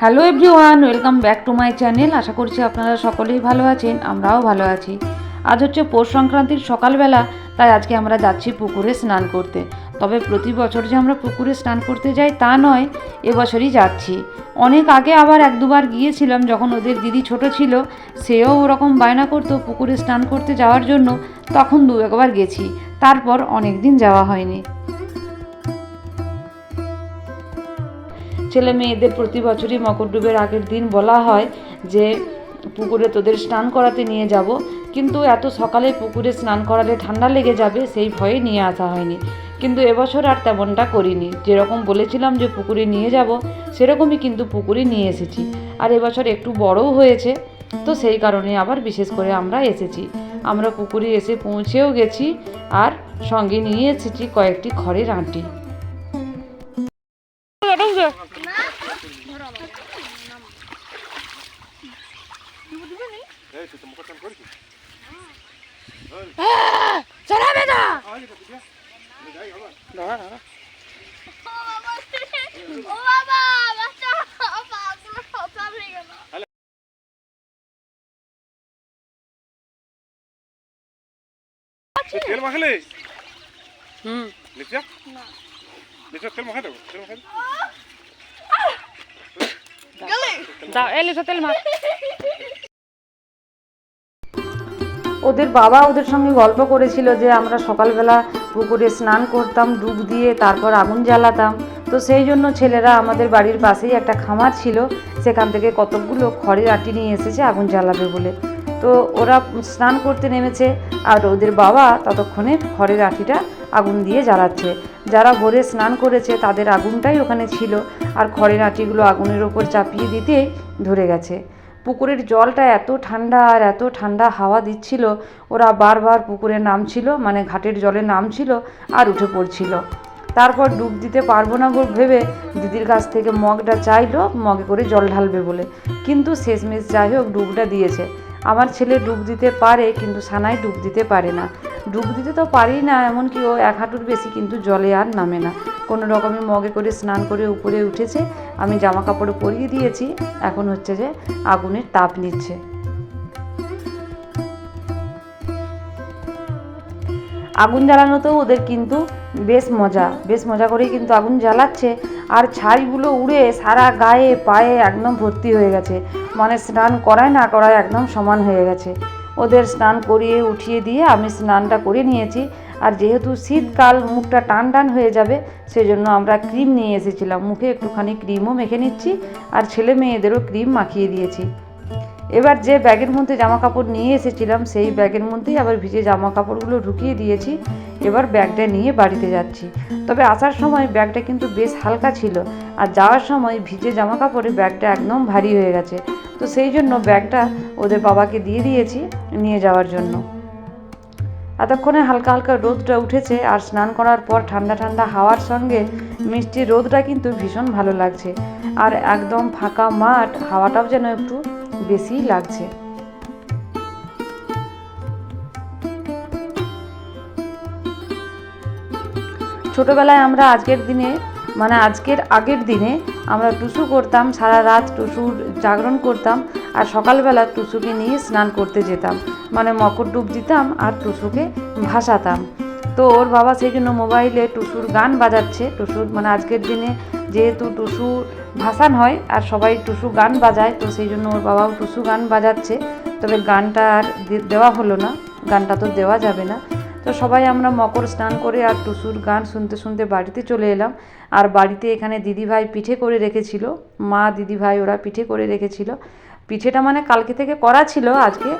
Hello everyone, welcome back to my channel. আশা করছি আপনারা সকলেই ভালো আছেন, আমরাও ভালো আছি। আজ হচ্ছে পৌষ সংক্রান্তির সকালবেলা, তাই আজকে আমরা যাচ্ছি পুকুরে স্নান করতে। তবে প্রতি বছর যে আমরা পুকুরে স্নান করতে যাই তা নয়, এবছরই যাচ্ছি। অনেক আগে আবার এক দুবার গিয়েছিলাম, যখন ওদের দিদি ছোট ছিল, সেও ওরকম বায়না করতো পুকুরে স্নান করতে যাওয়ার জন্য, তখন দু একবার গেছি। তারপর অনেক দিন যাওয়া হয়নি। ছেলে মেয়েদের প্রতি বছরই মকরডুবের আগের দিন বলা হয় যে, পুকুরে তোদের স্নান করাতে নিয়ে যাব। কিন্তু এত সকালে পুকুরে স্নান করালে ঠান্ডা লেগে যাবে, সেই ভয়ে নিয়ে আসা হয়নি। কিন্তু এবছর আর তেমনটা করিনি। যেরকম বলেছিলাম যে, পুকুরে নিয়ে যাব, সেরকমই কিন্তু পুকুরে নিয়ে এসেছি। আর এবছর একটু বড়ও হয়েছে, তো সেই কারণে আবার বিশেষ করে আমরা এসেছি। আমরা পুকুরে এসে পৌঁছেও গেছি আর সঙ্গে নিয়ে এসেছি কয়েকটি খড়ের আঁটি। ও বাবা বাচ্চা পাগুলো সব হয়ে গেল তেল মাখালে হুম লিপসা লিপসা তেল মাখা দেবো তেল মাখা দাও এলে তেল মাখ ওদের বাবা ওদের সঙ্গে গল্প করেছিল যে আমরা সকালবেলা পুকুরে স্নান করতাম, ডুব দিয়ে তারপর আগুন জ্বালাতাম। তো সেই জন্য ছেলেরা আমাদের বাড়ির পাশেই একটা খামার ছিল, সেখান থেকে কতকগুলো খড়ের আটি নিয়ে এসেছে আগুন জ্বালাবে বলে। তো ওরা স্নান করতে নেমেছে আর ওদের বাবা ততক্ষণে খড়ের আটিটা আগুন দিয়ে জ্বালাচ্ছে। যারা ভোরে স্নান করেছে তাদের আগুনটাই ওখানে ছিল আর খড়ের আটিগুলো আগুনের ওপর চাপিয়ে দিতেই ধরে গেছে। পুকুরের জলটা এত ঠান্ডা আর এত ঠান্ডা হাওয়া দিচ্ছিল, ওরা বারবার পুকুরে নামছিল মানে ঘাটের জলে নামছিল আর উঠে পড়ছিল। তারপর ডুব দিতে পারব না ভেবে দিদির কাছ থেকে মগটা চাইলো, মগে করে জল ঢালবে বলে। কিন্তু শেষমেশ যাই হোক, ডুবটা দিয়েছে। আমার ছেলে ডুব দিতে পারে, কিন্তু সানাই ডুব দিতে পারে না। ডুব দিতে তো পারি না, এমনকি ও এক হাঁটুর বেশি কিন্তু জলে আর নামে না। কোনো রকমে মগে করে স্নান করে উপরে উঠেছে, আমি জামা কাপড় পরিয়ে দিয়েছি, এখন হচ্ছে যে আগুনের তাপ নিচ্ছে। আগুন জ্বালানোতেও ওদের কিন্তু বেশ মজা বেশ মজা করেই কিন্তু আগুন জ্বালাচ্ছে। আর ছাইগুলো উড়ে সারা গায়ে, পায়ে একদম ভর্তি হয়ে গেছে। মানে স্নান করায় না করায় একদম সমান হয়ে গেছে। ওদের স্নান করিয়ে উঠিয়ে দিয়ে আমি স্নানটা করে নিয়েছি। আর যেহেতু শীতকাল, মুখটা টান টান হয়ে যাবে, সেজন্য আমরা ক্রিম নিয়ে এসেছিলাম। মুখে একটুখানি ক্রিমও মেখে নিচ্ছি। আর ছেলে মেয়েদেরও ক্রিম মাখিয়ে দিয়েছি। এবার যে ব্যাগের মধ্যে জামা কাপড় নিয়ে এসেছিলাম, সেই ব্যাগের মধ্যেই আবার ভিজে জামা কাপড়গুলো ঢুকিয়ে দিয়েছি। এবার ব্যাগটা নিয়ে বাড়িতে যাচ্ছি। তবে আসার সময় ব্যাগটা কিন্তু বেশ হালকা ছিল আর যাওয়ার সময় ভিজে জামা কাপড়ে ব্যাগটা একদম ভারী হয়ে গেছে। তো সেই জন্য ব্যাগটা ওদের বাবাকে দিয়ে দিয়েছি নিয়ে যাওয়ার জন্য। এতক্ষণে হালকা হালকা রোদটা উঠেছে আর স্নান করার পর ঠান্ডা ঠান্ডা হাওয়ার সঙ্গে মিষ্টি রোদটা কিন্তু ভীষণ ভালো লাগছে। আর একদম ফাঁকা মাঠ, হাওয়াটাও যেন একটু বেশিই লাগছে। ছোটবেলায় আমরা আজকের দিনে মানে আজকের আগের দিনে আমরা টুসু করতাম, সারা রাত টুসুর জাগরণ করতাম আর সকালবেলা টুসুকে নিয়ে স্নান করতে যেতাম। মানে মকর ডুব দিতাম আর টুসুকে ভাসাতাম। তো ওর বাবা সেই জন্য মোবাইলে টুসুর গান বাজাচ্ছে। টুসুর মানে আজকের দিনে যেহেতু টুসু ভাসান হয় আর সবাই টুসু গান বাজায়, তো সেই জন্য ওর বাবাও টুসু গান বাজাচ্ছে। তবে গানটা আর দেওয়া হলো না, গানটা তো দেওয়া যাবে না। তো সবাই আমরা মকর স্নান করে আর টুসুর গান শুনতে শুনতে বাড়িতে চলে এলাম। আর বাড়িতে এখানে দিদিভাই পিঠে করে রেখেছিল। মা, দিদিভাই ওরা পিঠে করে রেখেছিল। পিঠেটা মানে কালকে থেকে করা ছিল, আজকে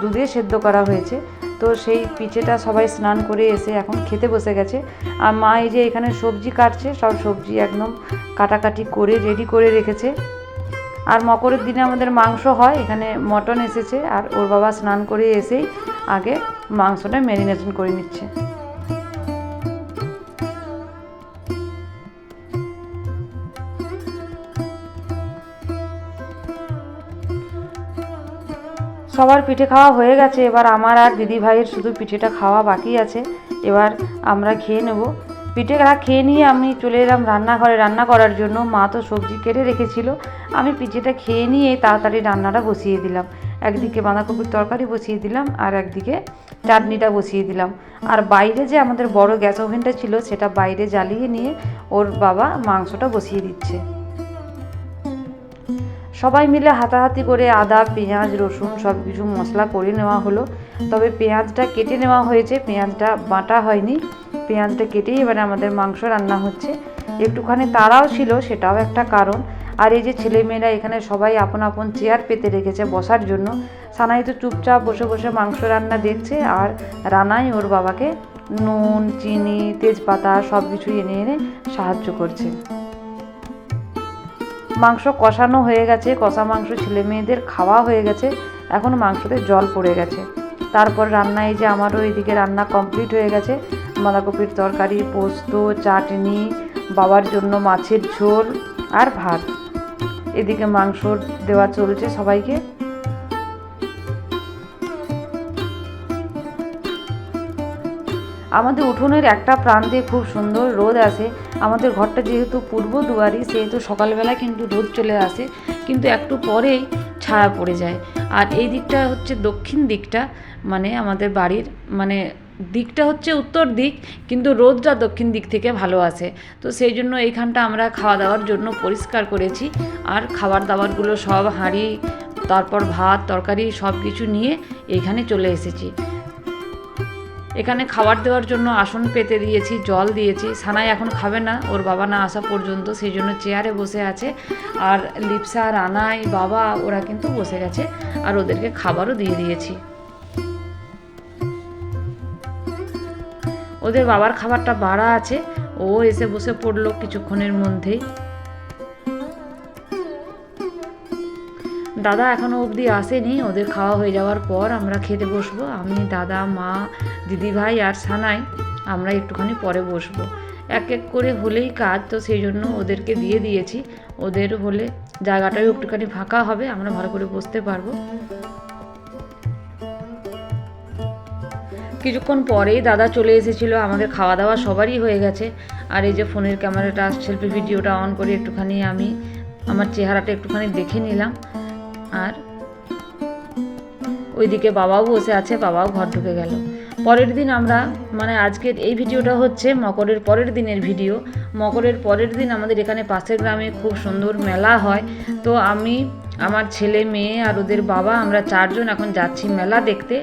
দুধে সেদ্ধ করা হয়েছে। তো সেই পিঠেটা সবাই স্নান করে এসে এখন খেতে বসে গেছে। আর মা এই যে এখানে সবজি কাটছে, সব সবজি একদম কাটাকাটি করে রেডি করে রেখেছে। আর মকরের দিনে আমাদের মাংস হয়, এখানে মটন এসেছে, আর ওর বাবা স্নান করে এসেই আগে মাংসটা ম্যারিনেশন করে নিচ্ছে। সবার পিঠে খাওয়া হয়ে গেছে। এবার আমার আর দিদি ভাইয়ের শুধু পিঠেটা খাওয়া বাকি আছে। এবার আমরা খেয়ে নেব। পিঠেটা খেয়ে নিয়ে আমি চলে এলাম রান্নাঘরে রান্না করার জন্য। মা তো সবজি কেটে রেখেছিল। আমি পিঠেটা খেয়ে নিয়ে তাড়াতাড়ি রান্নাটা বসিয়ে দিলাম। একদিকে বাঁধাকপির তরকারি বসিয়ে দিলাম আর একদিকে চাটনিটা বসিয়ে দিলাম। আর বাইরে যে আমাদের বড় গ্যাস ওভেনটা ছিল, সেটা বাইরে জ্বালিয়ে নিয়ে ওর বাবা মাংসটা বসিয়ে দিচ্ছে। সবাই মিলে হাতাহাতি করে আদা, পেঁয়াজ, রসুন সব কিছু মশলা করে নেওয়া হলো। তবে পেঁয়াজটা কেটে নেওয়া হয়েছে, পেঁয়াজটা বাটা হয়নি। পেঁয়াজটা কেটেই এবারে আমাদের মাংস রান্না হচ্ছে। একটুখানি তাড়াও ছিল, সেটাও একটা কারণ। আর এই যে ছেলেমেয়েরা এখানে সবাই আপন আপন চেয়ার পেতে রেখেছে বসার জন্য। সানাই তো চুপচাপ বসে বসে মাংস রান্না দেখছে, আর রানাই ওর বাবাকে নুন, চিনি, তেজপাতা সব কিছু এনে এনে সাহায্য করছে। মাংস কষানো হয়ে গেছে, কষা মাংস ছেলে মেয়েদের খাওয়া হয়ে গেছে, এখন মাংসতে জল পড়ে গেছে। তারপর রান্না, এই যে আমারও এদিকে রান্না কমপ্লিট হয়ে গেছে। বাঁধাকপির তরকারি, পোস্ত, চাটনি, বাবার জন্য মাছের ঝোল আর ভাত। এদিকে মাংস দেওয়া চলছে সবাইকে। আমাদের উঠোনের একটা প্রান্তে খুব সুন্দর রোদ আসে আমাদের ঘরটা যেহেতু পূর্ব দুয়ারি, সেহেতু সকালবেলা কিন্তু রোদ চলে আসে, কিন্তু একটু পরেই ছায়া পড়ে যায়। আর এই দিকটা হচ্ছে দক্ষিণ দিকটা মানে আমাদের বাড়ির মানে দিকটা হচ্ছে উত্তর দিক, কিন্তু রোদটা দক্ষিণ দিক থেকে ভালো আসে তো সেই জন্য এইখানটা আমরা খাওয়া দাওয়ার জন্য পরিষ্কার করেছি। আর খাবার দাবারগুলো সব হাঁড়ি, তারপর ভাত, তরকারি সব কিছু নিয়ে এইখানে চলে এসেছি। এখানে খাবার দেওয়ার জন্য আসন পেতে দিয়েছি, জল দিয়েছি। সানাই এখন খাবে না, ওর বাবা না আসা পর্যন্ত, সেই জন্য চেয়ারে বসে আছে। আর লিপসা, রানাই, বাবা, ওরা কিন্তু বসে গেছে। আর ওদেরকে খাবারও দিয়ে দিয়েছি। ওদের বাবার খাবারটা বাড়া আছে। ও এসে বসে পড়ল কিছুক্ষণের মধ্যেই। দাদা এখনও অবধি আসেনি। ওদের খাওয়া হয়ে যাওয়ার পর আমরা খেতে বসবো। আমি, দাদা, মা দিদিভাই আর সানাই, আমরা একটুখানি পরে বসবো। এক এক করে হলেই কাজ, তো সেই জন্য ওদেরকে দিয়ে দিয়েছি। ওদের হলে জায়গাটাও একটুখানি ফাঁকা হবে, আমরা ভালো করে বসতে পারব। কিছুক্ষণ পরেই দাদা চলে এসেছিল, আমাদের খাওয়া দাওয়া সবারই হয়ে গেছে। আর এই যে ফোনের ক্যামেরাটা সেলফি ভিডিওটা অন করে একটুখানি আমি আমার চেহারাটা একটুখানি দেখে নিলাম। আর ওইদিকে বাবাও বসে আছে, বাবাও ঘর ঢুকে গেল। পরের দিন আমরা মানে আজকের এই ভিডিওটা হচ্ছে মকরের পরের দিনের ভিডিও। মকরের পরের দিন আমাদের এখানে পাশের গ্রামে খুব সুন্দর মেলা হয়। তো আমি, আমার ছেলে, মেয়ে আর ওদের বাবা আমরা চারজন এখন যাচ্ছি মেলা দেখতে।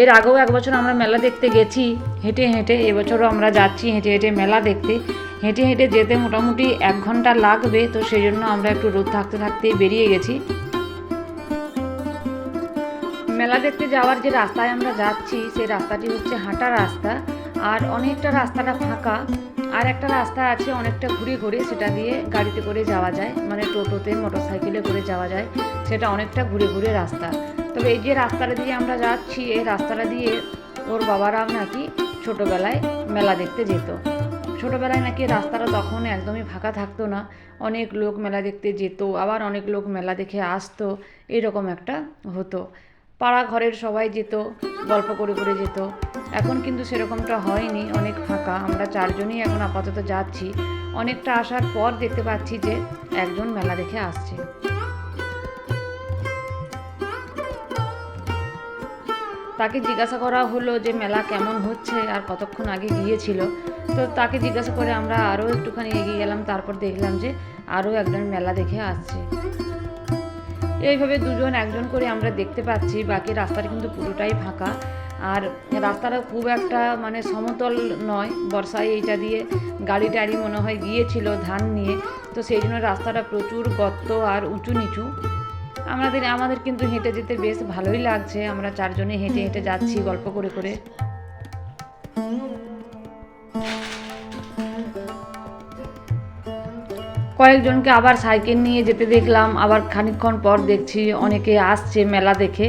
এর আগেও এক বছর আমরা মেলা দেখতে গেছি। হেঁটে হেঁটে এবছরও আমরা যাচ্ছি হেঁটে হেঁটে মেলা দেখতে। হেঁটে হেঁটে যেতে মোটামুটি এক ঘণ্টা লাগবে, তো সেই জন্য আমরা একটু রোদ থাকতে থাকতেই বেরিয়ে গেছি। মেলা দেখতে যাওয়ার যে রাস্তায় আমরা যাচ্ছি, সেই রাস্তাটি হচ্ছে হাঁটা রাস্তা। আর অনেকটা রাস্তাটা ফাঁকা, আর একটা রাস্তা আছে অনেকটা ঘুরে ঘুরে, সেটা দিয়ে গাড়িতে করে যাওয়া যায় মানে টোটোতে মোটর সাইকেলে করে যাওয়া যায়, সেটা অনেকটা ঘুরে ঘুরে রাস্তা। তবে এই যে রাস্তাটা দিয়ে আমরা যাচ্ছি, এই রাস্তাটা দিয়ে ওর বাবারাও নাকি ছোটোবেলায় মেলা দেখতে যেত। ছোটোবেলায় নাকি রাস্তাটা তখন একদমই ফাঁকা থাকতো না, অনেক লোক মেলা দেখতে যেত, আবার অনেক লোক মেলা দেখে আসতো, এরকম একটা হতো। পাড়া ঘরের সবাই যেত, গল্প করে করে যেত। এখন কিন্তু সেরকমটা হয়নি, অনেক ফাঁকা। আমরা চারজনই এখন আপাতত যাচ্ছি। অনেকটা আসার পর দেখতে পাচ্ছি যে একজন মেলা দেখে আসছে। তাকে জিজ্ঞাসা করা হলো যে মেলা কেমন হচ্ছে আর কতক্ষণ আগে গিয়েছিল। তো তাকে জিজ্ঞাসা করে আমরা আরও একটুখানি এগিয়ে গেলাম, তারপর দেখলাম যে আরও একজন মেলা দেখে আসছে। এইভাবে দুজন একজন করে আমরা দেখতে পাচ্ছি, বাকি রাস্তাটা কিন্তু পুরোটাই ফাঁকা। আর রাস্তাটা খুব একটা মানে সমতল নয়, বর্ষায় এইটা দিয়ে গাড়ি টাড়ি মনে হয় গিয়েছিল ধান নিয়ে। তো সেই জন্য রাস্তাটা প্রচুর গর্ত আর উঁচু নিচু আমাদের আমাদের কিন্তু হেঁটে যেতে বেশ ভালোই লাগছে। আমরা চারজনে হেঁটে হেঁটে যাচ্ছি গল্প করে করে। কয়েকজনকে আবার সাইকেল নিয়ে যেতে দেখলাম, আবার খানিকক্ষণ পর দেখছি অনেকে আসছে মেলা দেখে।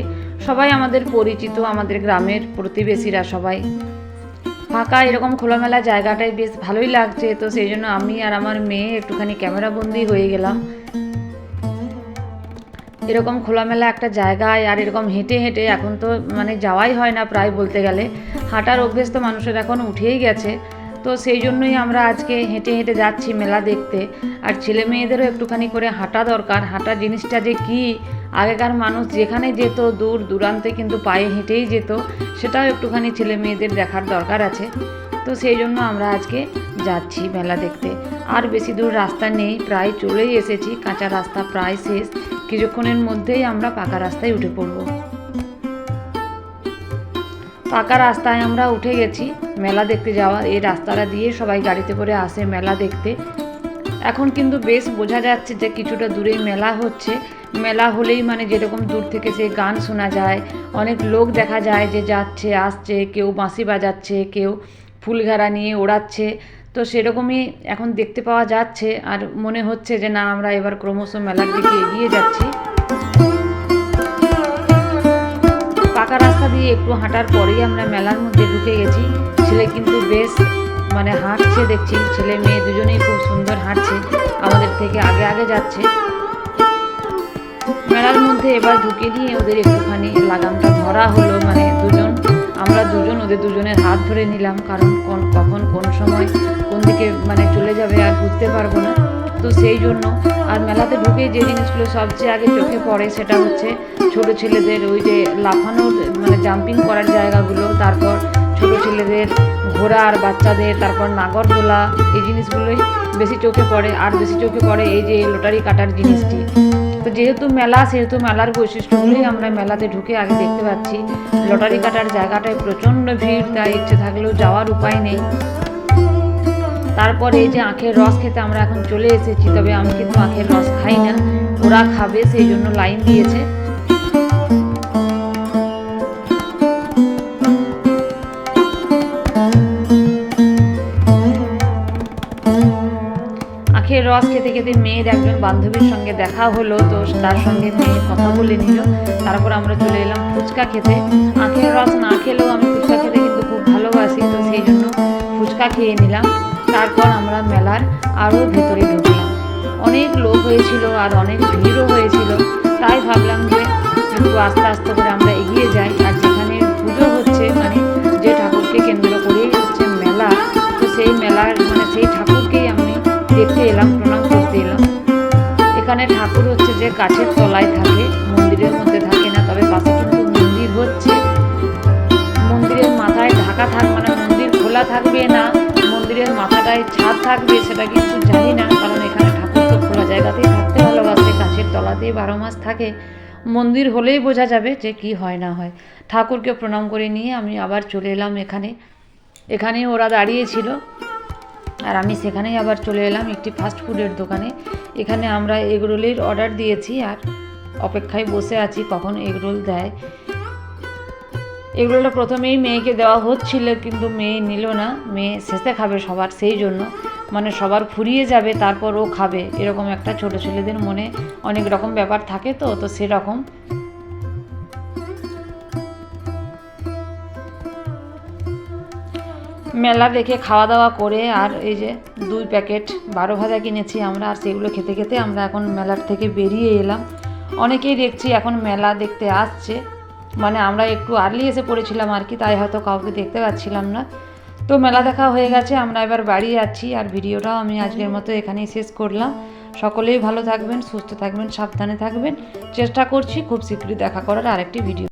সবাই আমাদের পরিচিত, আমাদের গ্রামের প্রতিবেশীরা সবাই। ফাঁকা এরকম খোলামেলা জায়গাটাই বেশ ভালোই লাগছে, তো সেই জন্য আমি আর আমার মেয়ে একটুখানি ক্যামেরাবন্দি হয়ে গেলাম। এরকম খোলামেলা একটা জায়গায় আর এরকম হেঁটে হেঁটে এখন তো মানে যাওয়াই হয় না প্রায় বলতে গেলে। হাঁটার অভ্যেস তো মানুষের এখন উঠেই গেছে। তো সেই জন্যই আমরা আজকে হেঁটে হেঁটে যাচ্ছি মেলা দেখতে। আর ছেলে মেয়েদেরও একটুখানি করে হাঁটা দরকার। হাঁটা জিনিসটা যে কি, আগেকার মানুষ যেখানে যেত, দূর দূরান্তে কিন্তু পায়ে হেঁটেই যেত। সেটাও একটুখানি ছেলে মেয়েদের দেখার দরকার আছে। তো সেই জন্য আমরা আজকে যাচ্ছি মেলা দেখতে। আর বেশি দূর রাস্তা নেই, প্রায় চলেই এসেছি। কাঁচা রাস্তা প্রায় শেষ। কিছুক্ষণের মধ্যেই আমরা পাকা রাস্তায় উঠে পড়ব। পাকা রাস্তায় আমরা উঠে গেছি মেলা দেখতে যাওয়া। এই রাস্তাটা দিয়ে সবাই গাড়িতে করে আসে মেলা দেখতে। এখন কিন্তু বেশ বোঝা যাচ্ছে যে কিছুটা দূরেই মেলা হচ্ছে। মেলা হলেই মানে যেরকম দূর থেকে সে গান শোনা যায়। অনেক লোক দেখা যায় যে যাচ্ছে, আসছে, কেউ বাঁশি বাজাচ্ছে, কেউ ফুলঘাড়া নিয়ে ওড়াচ্ছে। তো সেরকমই এখন দেখতে পাওয়া যাচ্ছে। আর মনে হচ্ছে যে না, আমরা এবার ক্রমশ মেলার দিকে এগিয়ে যাচ্ছি। দিয়ে একটু হাঁটার পরেই আমরা মেলার মধ্যে ঢুকে গেছি। ছেলে কিন্তু বেশ মানে হাঁটছে দেখছি, ছেলে মেয়ে দুজনেই খুব সুন্দর হাঁটছে, আমাদের থেকে আগে আগে যাচ্ছে। মেলার মধ্যে এবার ঢুকে নিয়ে ওদের একটুখানি লাগামটা ধরা হলো মানে দুজন, আমরা দুজন, ওদের দুজনের হাত ধরে নিলাম, কারণ কোন, কখন কোন সময় কোন দিকে মানে চলে যাবে আর বুঝতে পারব না। তো সেই জন্য আর মেলাতে ঢুকে যে জিনিসগুলো সবচেয়ে আগে চোখে পড়ে সেটা হচ্ছে ছোট ছেলেদের ওই যে লাফানোর মানে জাম্পিং করার জায়গাগুলো, তারপর ছোট ছেলেদের ঘোড়া আর বাচ্চাদের, তারপর নাগরদোলা, এই জিনিসগুলোই বেশি চোখে পড়ে। আর বেশি চোখে পড়ে এই যে লটারি কাটার জিনিসটি। তো যেহেতু মেলা, সেহেতু মেলার বৈশিষ্ট্যগুলোই আমরা মেলাতে ঢুকে আগে দেখতে পাচ্ছি। লটারি কাটার জায়গাটায় প্রচণ্ড ভিড়, তাই ইচ্ছে থাকলেও যাওয়ার উপায় নেই। তারপরে এই যে আখের রস খেতে আমরা এখন চলে এসেছি, তবে আমি কিন্তু আখের রস খাই না। ওরা খাবে, সেই জন্য লাইন দিয়েছে। আখের রস খেতে খেতে মেয়ের একজন বান্ধবীর সঙ্গে দেখা হলো, তো তার সঙ্গে মেয়ে কথা বলে নিল। তারপর আমরা চলে এলাম ফুচকা খেতে। আখের রস না খেলেও আমি ফুচকা খেতে কিন্তু খুব ভালোবাসি, তো সেই জন্য ফুচকা খেয়ে নিলাম। তারপর আমরা মেলার আরও ভেতরে ঢুকলাম। অনেক লোক হয়েছিল আর অনেক ভিড়ও হয়েছিল। তাই ভাবলাম যে একটু আস্তে আস্তে করে আমরা এগিয়ে যাই। আর যেখানে পুজো হচ্ছে মানে যে ঠাকুরকে কেন্দ্র করেই হচ্ছে মেলা, তো সেই মেলার মানে সেই ঠাকুরকেই আমি দেখতে এলাম, প্রণাম করতে এলাম। এখানে ঠাকুর হচ্ছে যে গাছের তলায় থাকে, মন্দিরের মধ্যে থাকে না, তবে পাশে কিন্তু মন্দির হচ্ছে। মন্দিরের মাথায় ঢাকা থাক মানে মন্দির খোলা থাকবে না। মন্দিরের মাথাটায় ছাদ থাকবে সেটা কিন্তু জানি না, কারণ এখানে ঠাকুর তো খোলা জায়গাতেই থাকতে ভালোবাসে, গাছের তলাতেই বারো মাস থাকে। মন্দির হলেই বোঝা যাবে যে কি হয় না হয়। ঠাকুরকে প্রণাম করে নিয়ে আমি আবার চলে এলাম এখানে। এখানেই ওরা দাঁড়িয়েছিল। আর আমি সেখানেই আবার চলে এলাম একটি ফাস্ট ফুডের দোকানে। এখানে আমরা এগরোলের অর্ডার দিয়েছি আর অপেক্ষায় বসে আছি কখন এগরোল দেয়। এগুলোটা প্রথমেই মেয়েকে দেওয়া হচ্ছিল, কিন্তু মেয়ে নিল না। মেয়ে শেষে খাবে সবার, সেই জন্য। মানে সবার ফুরিয়ে যাবে, তারপর ও খাবে। এরকম একটা ছোট ছেলেদের মনে অনেক রকম ব্যাপার থাকে তো তো সেরকম। মেলা দেখে খাওয়া দাওয়া করে, আর এই যে দুই প্যাকেট বারো ভাজা কিনেছি আমরা, আর সেগুলো খেতে খেতে আমরা এখন মেলার থেকে বেরিয়ে এলাম। অনেকেই দেখছি এখন মেলা দেখতে আসছে। মানে আমরা একটু আর্লি এসে পড়েছিলাম আর কি, তাই হয়তো কাউকে দেখতে পাচ্ছিলাম না। তো মেলা দেখা হয়ে গেছে, আমরা এবার বাড়ি যাচ্ছি আর ভিডিওটাও আমি আজকের মতো এখানেই শেষ করলাম। সকলেই ভালো থাকবেন, সুস্থ থাকবেন, সাবধানে থাকবেন। চেষ্টা করছি খুব শীঘ্রই দেখা করার আরেকটি ভিডিও।